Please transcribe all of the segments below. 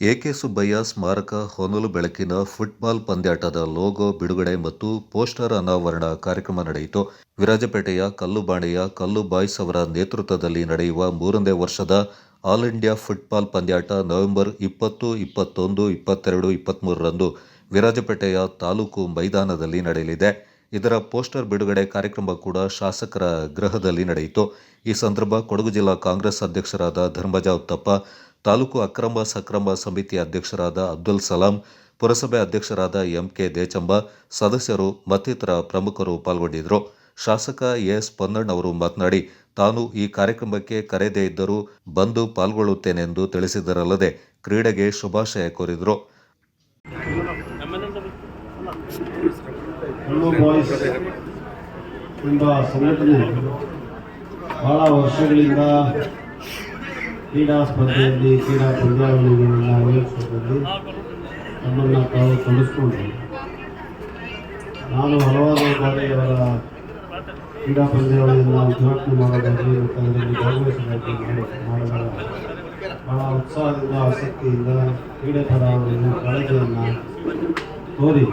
A K Subbaiah ಸ್ಮಾರಕ ಹೊನಲು ಬೆಳಕಿನ football ಪಂದ್ಯಾಟದ logo ಬಿಡುಗಡೆ ಮತ್ತು ಪೋಸ್ಟರ್ ಅನಾವರಣ ಕಾರ್ಯಕ್ರಮ ನಡೆಯಿತು. ವಿರಾಜಪೇಟೆಯ ಕಲ್ಲುಬಾಣೆಯ ಕಲ್ಲು ಬಾಯ್ಸ್ ಅವರ ನೇತೃತ್ವದಲ್ಲಿ ನಡೆಯುವ ಮೂರನೇ ವರ್ಷದ ಆಲ್ ಇಂಡಿಯಾ ಫುಟ್ಬಾಲ್ ಪಂದ್ಯಾಟ ನವೆಂಬರ್ ಇಪ್ಪತ್ತು, ಇಪ್ಪತ್ತೊಂದು, ಇಪ್ಪತ್ತೆರಡು ಇಪ್ಪತ್ತ್ಮೂರರಂದು ವಿರಾಜಪೇಟೆಯ ತಾಲೂಕು ಮೈದಾನದಲ್ಲಿ ನಡೆಯಲಿದೆ. ಇದರ ಪೋಸ್ಟರ್ ಬಿಡುಗಡೆ ಕಾರ್ಯಕ್ರಮ ಕೂಡ ಶಾಸಕರ ಗೃಹದಲ್ಲಿ ನಡೆಯಿತು. ಈ ಸಂದರ್ಭ ಕೊಡಗು ಜಿಲ್ಲಾ ಕಾಂಗ್ರೆಸ್ ಅಧ್ಯಕ್ಷರಾದ ಧರ್ಮಜಾ ಉತ್ತಪ್ಪ ತಾಲೂಕು ಅಕ್ರಮ ಸಕ್ರಮ ಸಮಿತಿ ಅಧ್ಯಕ್ಷರಾದ ಅಬ್ದುಲ್ ಸಲಾಂ, ಪುರಸಭೆ ಅಧ್ಯಕ್ಷರಾದ ಎಂಕೆ ದೇಚಂಬ, ಸದಸ್ಯರು ಮತ್ತಿತರ ಪ್ರಮುಖರು ಪಾಲ್ಗೊಂಡಿದ್ದರು. ಶಾಸಕ ಎಸ್ ಪೊನ್ನಣ್ಣ ಅವರು ಮಾತನಾಡಿ, ತಾನು ಈ ಕಾರ್ಯಕ್ರಮಕ್ಕೆ ಕರೆದೇ ಇದ್ದರೂ ಬಂದು ಪಾಲ್ಗೊಳ್ಳುತ್ತೇನೆಂದು ತಿಳಿಸಿದರಲ್ಲದೆ ಕ್ರೀಡೆಗೆ ಶುಭಾಶಯ ಕೋರಿದರು. ಬಹಳ ವರ್ಷಗಳಿಂದ ಕ್ರೀಡಾ ಸ್ಪರ್ಧೆಯಲ್ಲಿ ಕ್ರೀಡಾ ಪಂದ್ಯಾವಳಿಗಳನ್ನ ಆಯೋಜಿಸೋದ್ರಲ್ಲಿ ನಮ್ಮನ್ನು ತಾವು ತೊಡಗಿಸ್ಕೊಂಡ್ರು ನಾನು ಹಲವಾರು ಬಾರಿ ಅವರ ಕ್ರೀಡಾ ಪಂದ್ಯಾವಳಿಯನ್ನು ಉದ್ಘಾಟನೆ ಮಾಡೋದಾಗಲಿ ಮತ್ತು ಅದರಲ್ಲಿ ಭಾಗವಹಿಸೋದಾಗಲಿ ಮಾಡಿ ಮಾಡಿದಾಗ ಬಹಳ ಉತ್ಸಾಹದಿಂದ, ಆಸಕ್ತಿಯಿಂದ ಕ್ರೀಡೆ ಅವರನ್ನು ಕಾಳಜಿಯನ್ನು ತೋರಿ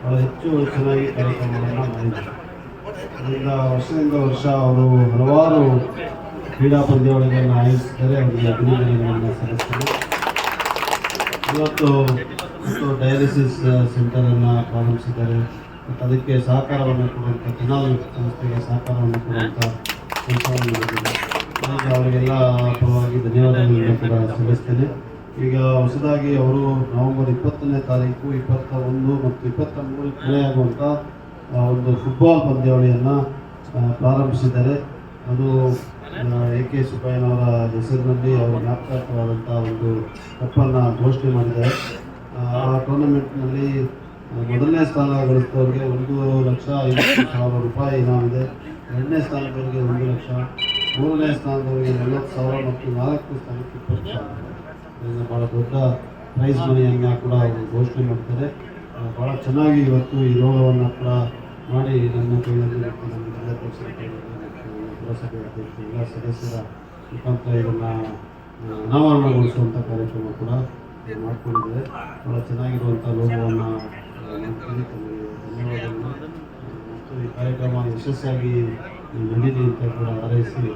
ಬಹಳ ಹೆಚ್ಚು ಚೆನ್ನಾಗಿ ಕಾರ್ಯಕ್ರಮಗಳನ್ನು ಮಾಡಿದ್ದಾರೆ ಅದರಿಂದ ವರ್ಷದಿಂದ ವರ್ಷ ಅವರು ಹಲವಾರು ಕ್ರೀಡಾ ಪಂದ್ಯಾವಳಿಗಳನ್ನು ಆಯೋಜಿಸಿದ್ದಾರೆ ಅವರಿಗೆ ಅಭಿನಂದನೆಗಳನ್ನು ಸಲ್ಲಿಸ್ತಾರೆ ಇವತ್ತು ಡಯಾಲಿಸಿಸ್ ಸೆಂಟರನ್ನು ಪ್ರಾರಂಭಿಸಿದ್ದಾರೆ. ಮತ್ತು ಅದಕ್ಕೆ ಸಹಕಾರವನ್ನು ಕೊಡುವಂಥ ಕೆನಾಲ್ ಸಂಸ್ಥೆಗೆ ಸಹಕಾರವನ್ನು ಕೊಡುವಂಥ ಕೆಲಸವನ್ನು ಮಾಡಿದ್ದಾರೆ. ಅವರಿಗೆಲ್ಲ ಪರವಾಗಿ ಧನ್ಯವಾದಗಳನ್ನು ಕೂಡ ಸಲ್ಲಿಸ್ತೇನೆ. ಈಗ ಹೊಸದಾಗಿ ಅವರು ನವೆಂಬರ್ ಇಪ್ಪತ್ತನೇ ತಾರೀಕು, ಇಪ್ಪತ್ತ ಒಂದು ಮತ್ತು ಇಪ್ಪತ್ತ ಮೂರು ಕೊನೆಯಾಗುವಂಥ ಒಂದು ಫುಟ್ಬಾಲ್ ಪಂದ್ಯಾವಳಿಯನ್ನು ಪ್ರಾರಂಭಿಸಿದ್ದಾರೆ. ಅದು ಎ ಕೆ ಸುಬ್ಬಯ್ಯನವರ ಹೆಸರಿನಲ್ಲಿ ಅವರು ಜ್ಞಾಪಕಾರ್ಥವಾದಂಥ ಒಂದು ಕಪ್ಪನ್ನು ಘೋಷಣೆ ಮಾಡಿದ್ದಾರೆ. ಆ, ಟೂರ್ನಮೆಂಟ್ನಲ್ಲಿ ಮೊದಲನೇ ಸ್ಥಾನ ಗಳಿಸಿದವರಿಗೆ ಒಂದು ಲಕ್ಷ ಐವತ್ತು ಸಾವಿರ ರೂಪಾಯಿ ಇನಾಮಿದೆ. ಎರಡನೇ ಸ್ಥಾನದವರಿಗೆ ಒಂದು ಲಕ್ಷ ಮೂರನೇ ಸ್ಥಾನದವರಿಗೆ ನಲವತ್ತು ಸಾವಿರ ಮತ್ತು ನಾಲ್ಕು ಸ್ಥಾನಕ್ಕೆ ಇಪ್ಪತ್ತು ಸಾವಿರ. ಭಾಳ ದೊಡ್ಡ ಪ್ರೈಸ್ ಮನಿಯನ್ನು ಕೂಡ ಅವರು ಘೋಷಣೆ ಮಾಡ್ತಾರೆ. ಭಾಳ ಚೆನ್ನಾಗಿ ಇವತ್ತು ಈ ರೋಗವನ್ನು ಕೂಡ ಮಾಡಿ ನನ್ನ ಕೈಯಲ್ಲಿ ನಮ್ಮ ಜಿಲ್ಲಾಧ್ಯಕ್ಷರ ಕೈಯಲ್ಲಿ. ಪುರಸಭೆ ಎಲ್ಲ ಸದಸ್ಯರ ಮುಖಾಂತರ ಇದನ್ನು ಅನಾವರಣಗೊಳಿಸುವಂಥ ಕಾರ್ಯಕ್ರಮ ಕೂಡ ಮಾಡಿಕೊಂಡಿದ್ದಾರೆ ಭಾಳ ಚೆನ್ನಾಗಿರುವಂಥ ಲೋಗವನ್ನು ಧನ್ಯವಾದಗಳು ಮತ್ತು ಈ ಕಾರ್ಯಕ್ರಮ ಯಶಸ್ವಿಯಾಗಿ ನಡೀಲಿ ಅಂತ ಕೂಡ ಹಾರೈಸಿ